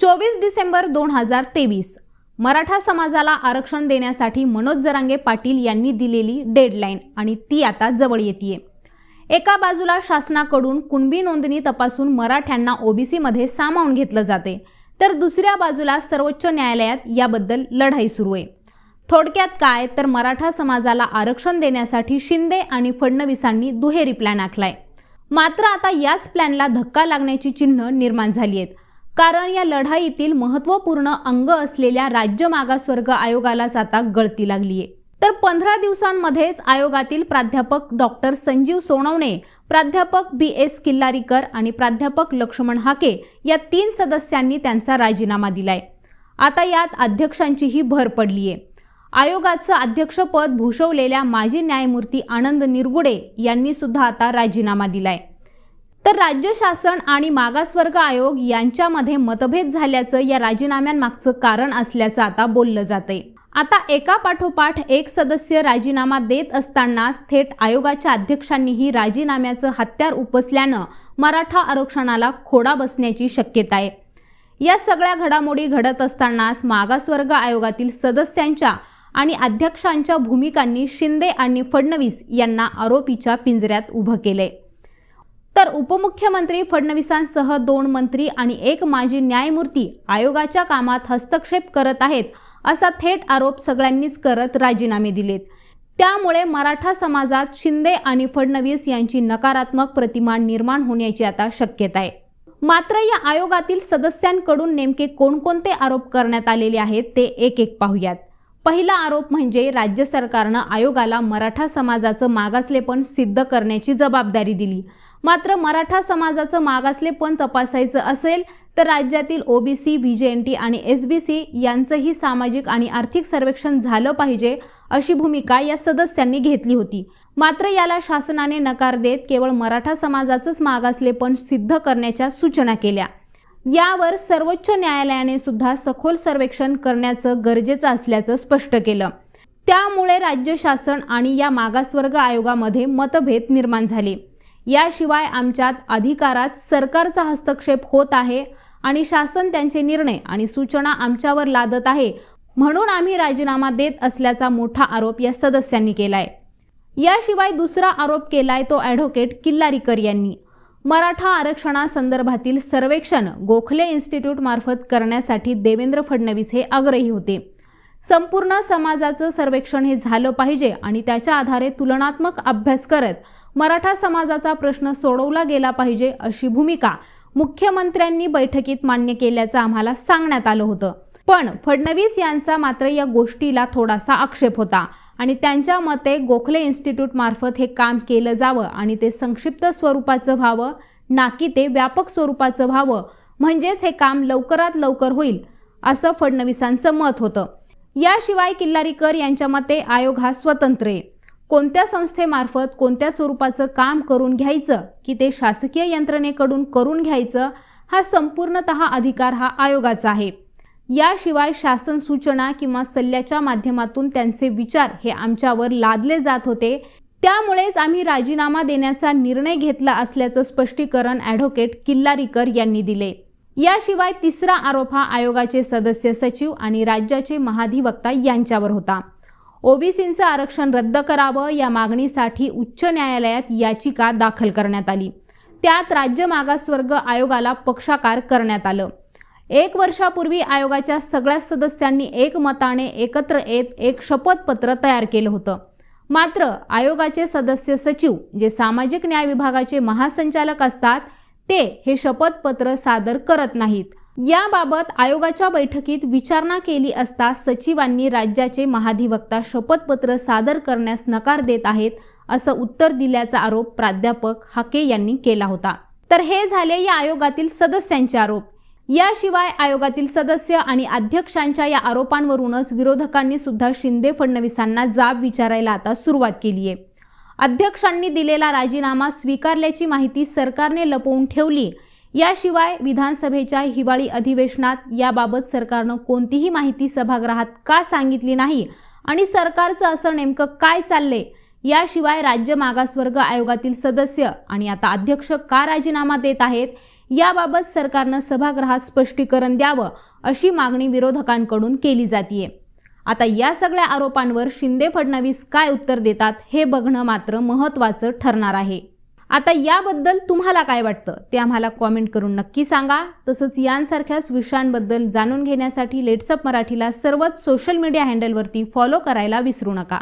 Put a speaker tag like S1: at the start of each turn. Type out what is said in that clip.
S1: चोवीस डिसेंबर दोन हजार तेवीस. मराठा समाजाला आरक्षण देण्यासाठी मनोज जरांगे पाटील यांनी दिलेली डेडलाईन आणि ती आता जवळ येते एका बाजूला शासनाकडून कुणबी नोंदणी तपासून मराठ्यांना ओबीसीमध्ये सामावून घेतलं जाते तर दुसऱ्या बाजूला सर्वोच्च न्यायालयात याबद्दल लढाई सुरू आहे. थोडक्यात काय तर मराठा समाजाला आरक्षण देण्यासाठी शिंदे आणि फडणवीसांनी दुहेरी प्लॅन आखलाय. मात्र आता याच प्लॅनला धक्का लागण्याची चिन्ह निर्माण झाली आहेत. कारण या लढाईतील महत्त्वपूर्ण अंग असलेल्या राज्य मागासवर्ग आयोगालाच आता गळती लागलीये. तर पंधरा दिवसांमध्येच आयोगातील प्राध्यापक डॉक्टर संजीव सोनवणे प्राध्यापक बी एस किल्लारीकर आणि प्राध्यापक लक्ष्मण हाके या तीन सदस्यांनी त्यांचा राजीनामा दिलाय. आता यात अध्यक्षांचीही भर पडलीये. आयोगाचं अध्यक्षपद भूषवलेल्या माजी न्यायमूर्ती आनंद निरगुडे यांनी सुद्धा आता राजीनामा दिलाय. तर राज्य शासन आणि मागासवर्ग आयोग यांच्यामध्ये मतभेद झाल्याचं या राजीनाम्यांमागचं कारण असल्याचं आता बोललं जातंय. आता एका पाठोपाठ एक सदस्य राजीनामा देत असतानाच थेट आयोगाच्या अध्यक्षांनीही राजीनाम्याचं हत्यार उपसल्यानं मराठा आरक्षणाला खोडा बसण्याची शक्यता आहे या सगळ्या घडामोडी घडत असतानाच मागासवर्ग आयोगातील सदस्यांच्या आणि अध्यक्षांच्या भूमिकांनी शिंदे आणि फडणवीस यांना आरोपीच्या पिंजऱ्यात उभं केलंय. तर उपमुख्यमंत्री फडणवीसांसह दोन मंत्री आणि एक माजी न्यायमूर्ती आयोगाच्या कामात हस्तक्षेप करत आहेत असा थेट आरोप सगळ्यांनीच करत राजीनामे दिलेत. त्यामुळे मराठा समाजात शिंदे आणि फडणवीस यांची नकारात्मक प्रतिमा निर्माण होण्याची आता शक्यता आहे. मात्र या आयोगातील सदस्यांकडून नेमके कोणकोणते आरोप करण्यात आलेले आहेत ते एक एक पाहूयात. पहिला आरोप म्हणजे राज्य सरकारनं आयोगाला मराठा समाजाचं मागासलेपण सिद्ध करण्याची जबाबदारी दिली. मात्र मराठा समाजाचं मागासलेपण तपासायचं असेल तर राज्यातील ओबीसी व्हीजेएनटी आणि एसबीसी यांचंही सामाजिक आणि आर्थिक सर्वेक्षण झालं पाहिजे अशी भूमिका या सदस्यांनी घेतली होती. मात्र याला शासनाने नकार देत केवळ मराठा समाजाचंच मागासलेपण सिद्ध करण्याच्या सूचना केल्या. यावर सर्वोच्च न्यायालयाने सुद्धा सखोल सर्वेक्षण करण्याचं गरजेचं असल्याचं स्पष्ट केलं. त्यामुळे राज्य शासन आणि या मागासवर्ग आयोगामध्ये मतभेद निर्माण झाले. याशिवाय आमच्यात अधिकारात सरकारचा हस्तक्षेप होत आहे आणि शासन त्यांचे निर्णय आणि सूचना आमच्यावर लादत आहे म्हणून आम्ही राजीनामा देत असल्याचा मोठा आरोप या सदस्यांनी केलाय. याशिवाय दुसरा आरोप केलाय तो ॲडव्होकेट किल्लारीकर यांनी. मराठा आरक्षणासंदर्भातील सर्वेक्षण गोखले इन्स्टिट्यूट मार्फत करण्यासाठी देवेंद्र फडणवीस हे आग्रही होते. संपूर्ण समाजाचं सर्वेक्षण हे झालं पाहिजे आणि त्याच्या आधारे तुलनात्मक अभ्यास करत मराठा समाजाचा प्रश्न सोडवला गेला पाहिजे अशी भूमिका मुख्यमंत्र्यांनी बैठकीत मान्य केल्याचं आम्हाला सांगण्यात आलं होतं. पण फडणवीस यांचा मात्र या गोष्टीला थोडासा आक्षेप होता आणि त्यांच्या मते गोखले इन्स्टिट्यूट मार्फत हे काम केलं जावं आणि ते संक्षिप्त स्वरूपाचं व्हावं ना की ते व्यापक स्वरूपाचं व्हावं. म्हणजेच हे काम लवकरात लवकर होईल असं फडणवीसांचं मत होतं. याशिवाय किल्लारीकर यांच्या मते आयोग हा स्वतंत्र आहे. कोणत्या संस्थेमार्फत कोणत्या स्वरूपाचं काम करून घ्यायचं की ते शासकीय यंत्रणेकडून करून घ्यायचं हा संपूर्णत अधिकार हा आयोगाचा आहे. याशिवाय शासन सूचना किंवा सल्ल्याच्या माध्यमातून त्यांचे विचार हे आमच्यावर लादले जात होते. त्यामुळेच आम्ही राजीनामा देण्याचा निर्णय घेतला असल्याचं स्पष्टीकरण ॲडव्होकेट किल्लारीकर यांनी दिले. याशिवाय तिसरा आरोप हा आयोगाचे सदस्य सचिव आणि राज्याचे महाधिवक्ता यांच्यावर होता. ओबीसींचं आरक्षण रद्द करावं या मागणीसाठी उच्च न्यायालयात याचिका दाखल करण्यात आली. त्यात राज्य मागासवर्ग आयोगाला पक्षाकार करण्यात आलं. एक वर्षापूर्वी आयोगाच्या सगळ्या सदस्यांनी एकमताने एकत्र येत एक शपथपत्र तयार केलं होतं. मात्र आयोगाचे सदस्य सचिव जे सामाजिक न्याय विभागाचे महासंचालक असतात ते हे शपथपत्र सादर करत नाहीत. याबाबत आयोगाच्या बैठकीत विचारणा केली असता सचिवांनी राज्याचे महाधिवक्ता शपथपत्र सादर करण्यास नकार देत आहेत असं उत्तर दिल्याचा आरोप प्राध्यापक हाके यांनी केला होता. तर हे झाले या आयोगातील सदस्यांचे आरोप. याशिवाय आयोगातील सदस्य आणि अध्यक्षांच्या या आरोपांवरूनच विरोधकांनी सुद्धा शिंदे फडणवीसांना जाब विचारायला आता सुरुवात केली आहे. अध्यक्षांनी दिलेला राजीनामा स्वीकारल्याची माहिती सरकारने लपवून ठेवली याशिवाय विधानसभेच्या हिवाळी अधिवेशनात याबाबत सरकारनं कोणतीही माहिती सभागृहात का सांगितली नाही? आणि सरकारचं असं नेमकं काय चाललंय? याशिवाय राज्य मागासवर्ग आयोगातील सदस्य आणि आता अध्यक्ष का राजीनामा देत आहेत? याबाबत सरकारनं सभागृहात स्पष्टीकरण द्यावं अशी मागणी विरोधकांकडून केली जातीये. आता या सगळ्या आरोपांवर शिंदे फडणवीस काय उत्तर देतात हे बघणं मात्र महत्त्वाचं ठरणार आहे. आता याबद्दल तुम्हाला काय वाटतं? ते आम्हाला कॉमेंट करून नक्की सांगा. तसंच यांसारख्याच विषयांबद्दल जाणून घेण्यासाठी लेट्सअप मराठीला सर्वच सोशल मीडिया हँडलवरती फॉलो करायला विसरू नका.